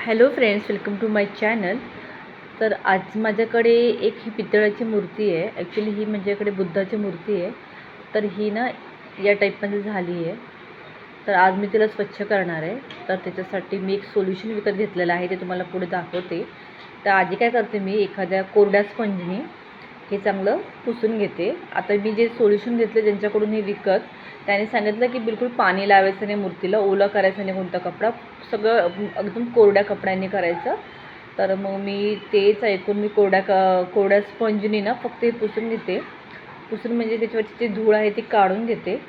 Hello friends welcome to my channel. तर आज माझ्याकडे एक ही पितळाची मूर्ती आहे. ॲक्च्युली ही माझ्याकडे बुद्धाची मूर्ती आहे. तर ही ना या टाईपमध्ये झाली आहे. तर आज मी तिला स्वच्छ करणार आहे. तर त्याच्यासाठी मी एक सोल्युशन विकत घेतलेलं आहे. ते तुम्हाला पुढे दाखवते. तर आधी काय करते मी एखाद्या कोरड्या स्पंजनी हे चांगलं पुसून घेते. आता मी जे सोल्युशन घेतले ज्यांच्याकडून हे विकत त्याने सांगितलं की बिलकुल पाणी लावायचं नाही मूर्तीला ओलं करायचं नाही कोणता कपडा सगळं एकदम कोरड्या कपड्यांनी करायचं. तर मग मी तेच ऐकून मी कोरड्या क कोरड्या स्पंजनी ना फक्त हे पुसून घेते. पुसून म्हणजे त्याच्यावरची जी धूळ आहे ती काढून घेते.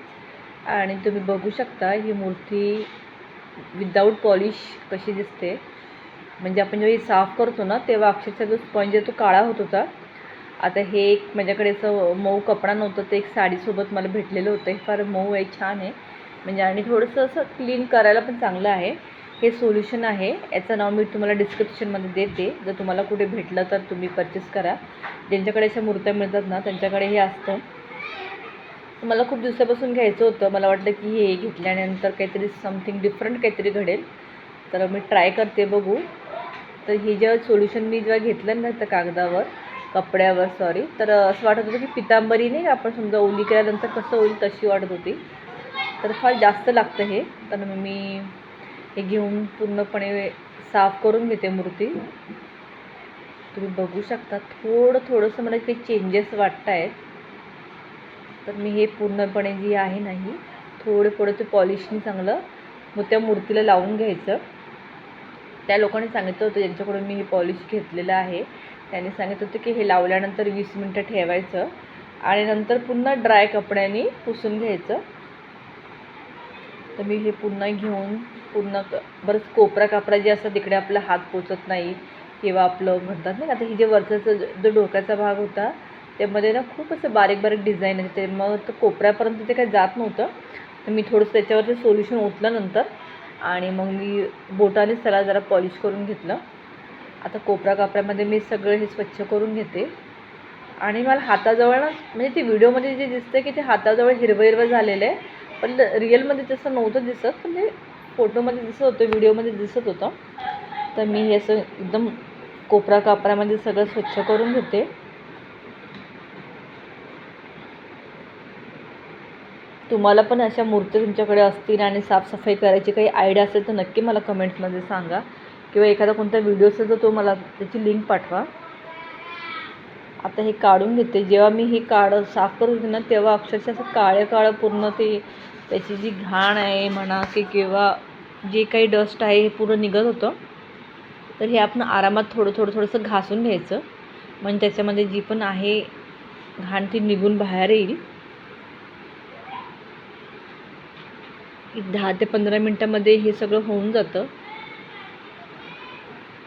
आणि तुम्ही बघू शकता ही मूर्ती विदाऊट पॉलिश कशी दिसते. म्हणजे आपण जेव्हा साफ करतो ना तेव्हा अक्षरशः जो स्पंज आहे तो काळा होत होता. आता हे एक माझ्याकडे असं मऊ कपडा नव्हतं ते एक साडीसोबत मला भेटलेलं होतं. हे फार मऊ आहे छान आहे. म्हणजे आणि थोडंसं असं क्लीन करायला पण चांगलं आहे. हे सोल्युशन आहे. याचं नाव मी तुम्हाला डिस्क्रिप्शनमध्ये देते. जर तुम्हाला कुठे भेटलं तर तुम्ही परचेस करा. ज्यांच्याकडे अशा मूर्त्या मिळतात ना त्यांच्याकडे हे असतं. मला खूप दिवसापासून घ्यायचं होतं. मला वाटलं की हे घेतल्यानंतर काहीतरी समथिंग डिफरंट काहीतरी घडेल. तर मी ट्राय करते बघू. तर हे जेव्हा सोल्युशन मी जेव्हा घेतलं ना त्या कागदावर कपड्यावर सॉरी तर असं वाटत होतं की पितांबरी नाही आपण समजा ओली केल्यानंतर कसं होईल तशी वाटत होती. तर फार जास्त लागतं हे. तर मग मी हे घेऊन पूर्णपणे साफ करून घेते मूर्ती. तुम्ही बघू शकता थोडं थोडंसं मला काही चेंजेस वाटत आहेत तर मी हे पूर्णपणे जी आहे नाही थोडं थोडं ते पॉलिशनी चांगलं मग त्या मूर्तीला लावून घ्यायचं. त्या लोकांनी सांगितलं होतं ज्यांच्याकडून मी हे पॉलिश घेतलेलं आहे त्यांनी सांगितलं होतं की हे लावल्यानंतर वीस मिनटं ठेवायचं आणि नंतर पुन्हा ड्राय कपड्यांनी पुसून घ्यायचं. तर मी हे पुन्हा घेऊन पुन्हा क बरंच कोपरा कापरा जे असतात तिकडे आपला हात पोचत नाही किंवा आपलं म्हणतात नाही आता ही जे वरचा जो डोक्याचा भाग होता त्यामध्ये ना खूप असं बारीक बारीक डिझाईन आहे ते मग तर कोपऱ्यापर्यंत ते काही जात नव्हतं. तर मी थोडंसं त्याच्यावरती सोल्युशन ओतलं नंतर आणि मग मी बोटानेच त्याला जरा पॉलिश करून घेतलं. आता कोपरा कापऱ्यामध्ये मी सगळं हे स्वच्छ करून घेते. आणि मला हाताजवळ ना म्हणजे ती व्हिडिओमध्ये जे दिसतं की ते हाताजवळ हिरवं हिरवं झालेलं आहे. पण रिअलमध्ये तसं नव्हतं दिसत पण ते फोटोमध्ये दिसत होतं व्हिडिओमध्ये दिसत होतं. तर मी हे असं एकदम कोपरा कापऱ्यामध्ये सगळं स्वच्छ करून घेते. तुम्हाला पण अशा मूर्ती तुमच्याकडे असतील आणि साफसफाई करायची काही आयडिया असेल तर नक्की मला कमेंट्समध्ये सांगा. किंवा एखादा कोणता व्हिडिओ असेल तर तो मला त्याची लिंक पाठवा. आता हे काढून घेते. जेव्हा मी हे काढ साफ करत होते ना तेव्हा अक्षरशः असं काळं काळं पूर्ण ते त्याची जी घाण आहे म्हणा की किंवा जे काही डस्ट आहे हे पूर्ण निघत होतं. तर हे आपण आरामात थोडं थोडं थोडंसं घासून घ्यायचं. म्हणजे त्याच्यामध्ये जी पण आहे घाण ती निघून बाहेर येईल. एक दहा ते पंधरा मिनटामध्ये हे सगळं होऊन जातं.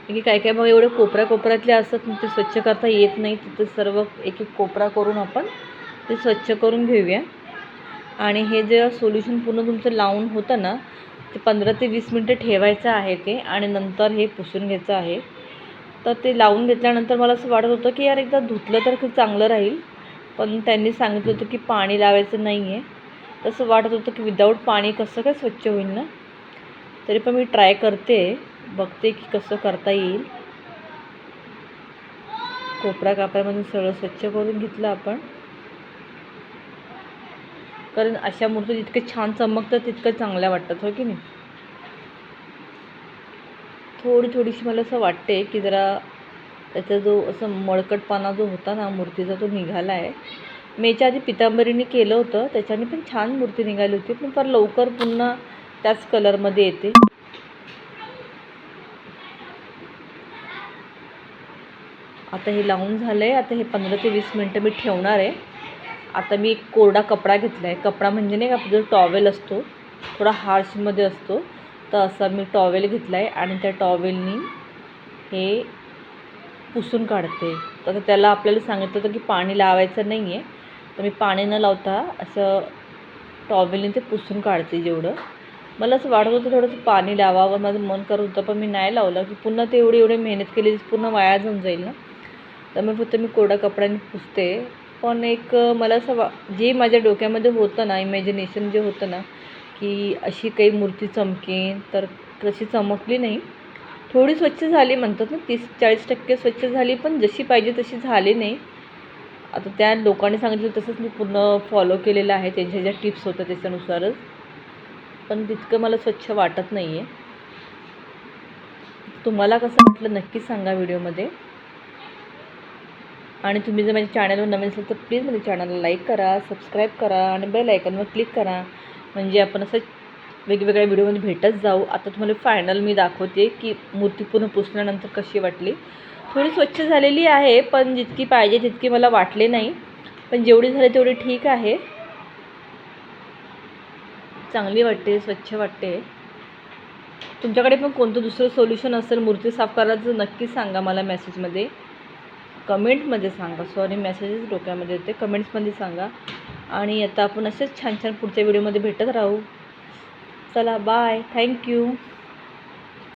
की काय काय मग एवढे कोपऱ्या कोपऱ्यातले असतात ते स्वच्छ करता येत नाही तिथे सर्व एक एक कोपरा करून आपण ते स्वच्छ करून घेऊया. आणि हे जे सोल्युशन पूर्ण तुमचं लावून होतं ना ते पंधरा ते वीस मिनटं ठेवायचं आहे ते आणि नंतर हे पुसून घ्यायचं आहे. तर ते लावून घेतल्यानंतर मला असं वाटत होतं की यार एकदा धुतलं तर खूप चांगलं राहील. पण त्यांनी सांगितलं होतं की पाणी लावायचं नाही आहे तसं वाटत होतं की विदाऊट पाणी कसं काय स्वच्छ होईल ना? तरी पण मी ट्राय करते. बघते की कसं करता येईल. कोपरा कापऱ्यामधून सगळं स्वच्छ करून घेतलं आपण. कारण अशा मूर्ती जितके छान चमकतात तितकं चांगल्या वाटतात हो की नाही? थोडी थोडीशी मला असं वाटते की जरा त्याचा जो असं मळकटपणा जो होता ना मूर्तीचा तो निघाला आहे मेच्या याच्या आधी पितांबरीने केलं होतं त्याच्याने पण छान मूर्ती निघाली होती पण फार लवकर पुन्हा त्याच कलरमध्ये येते. आता हे लावून झालं आहे आता हे पंधरा ते वीस मिनटं मी ठेवणार आहे. आता मी एक कोरडा कपडा घेतला आहे कपडा म्हणजे नाही का आपला जो टॉवेल असतो थोडा हार्शमध्ये असतो तर असा मी टॉवेल घेतला आहे आणि त्या टॉवेलनी हे पुसून काढते. तर त्याला आपल्याला सांगितलं होतं की पाणी लावायचं नाही आहे तर मी पाणी न लावता असं टॉवेलने ते पुसून काढते जेवढं. मला असं वाटत होतं थोडंसं पाणी लावावं माझं मन करत होतं पण मी नाही लावलं. की पुन्हा ते एवढी एवढी मेहनत केली पूर्ण वाया जाऊन जाईल ना. त्यामुळे फक्त मी कोरडा कपड्याने पुसते. पण एक मला असं वा जे माझ्या डोक्यामध्ये होतं ना इमॅजिनेशन जे होतं ना की अशी काही मूर्ती चमकेन तर तशी चमकली नाही. थोडी स्वच्छ झाली म्हणतात ना तीस चाळीस टक्के स्वच्छ झाली पण जशी पाहिजे तशी झाली नाही. आता त्या लोकांनी सांगितलं तसंच मी पूर्ण फॉलो केलेलं आहे त्यांच्या ज्या टिप्स होत्या त्याच्यानुसारच. पण तितकं मला स्वच्छ वाटत नाही आहे तुम्हाला कसं वाटलं नक्कीच सांगा व्हिडिओमध्ये आणि तुम्ही जर माझ्या चॅनलवर नवीन असेल तर प्लीज माझ्या चॅनलला लाईक करा सबस्क्राईब करा आणि बेल आयकॉनवर क्लिक करा. म्हणजे आपण असं वेगवेगळ्या व्हिडिओमध्ये भेटत जाऊ. आता तुम्हाला फायनल मी दाखवते की मूर्ती पूर्ण पुसल्यानंतर कशी वाटली. थोडी स्वच्छ झालेली आहे पण जितकी पाहिजे तितकी मला वाटले नाही. पण जेवढी झाली तेवढी ठीक आहे. चांगली वाटते स्वच्छ वाटते. तुमच्याकडे पण कोणतं दुसरं सोल्युशन असेल मूर्ती साफ करायचं नक्की सांगा मला मेसेजमध्ये कमेंटमध्ये सांगा. सॉरी मेसेजेस डोक्यामध्ये येते. कमेंट्समध्ये सांगा. आणि आता आपण असेच छान छान पुढच्या व्हिडिओमध्ये भेटत राहू. चला बाय थँक्यू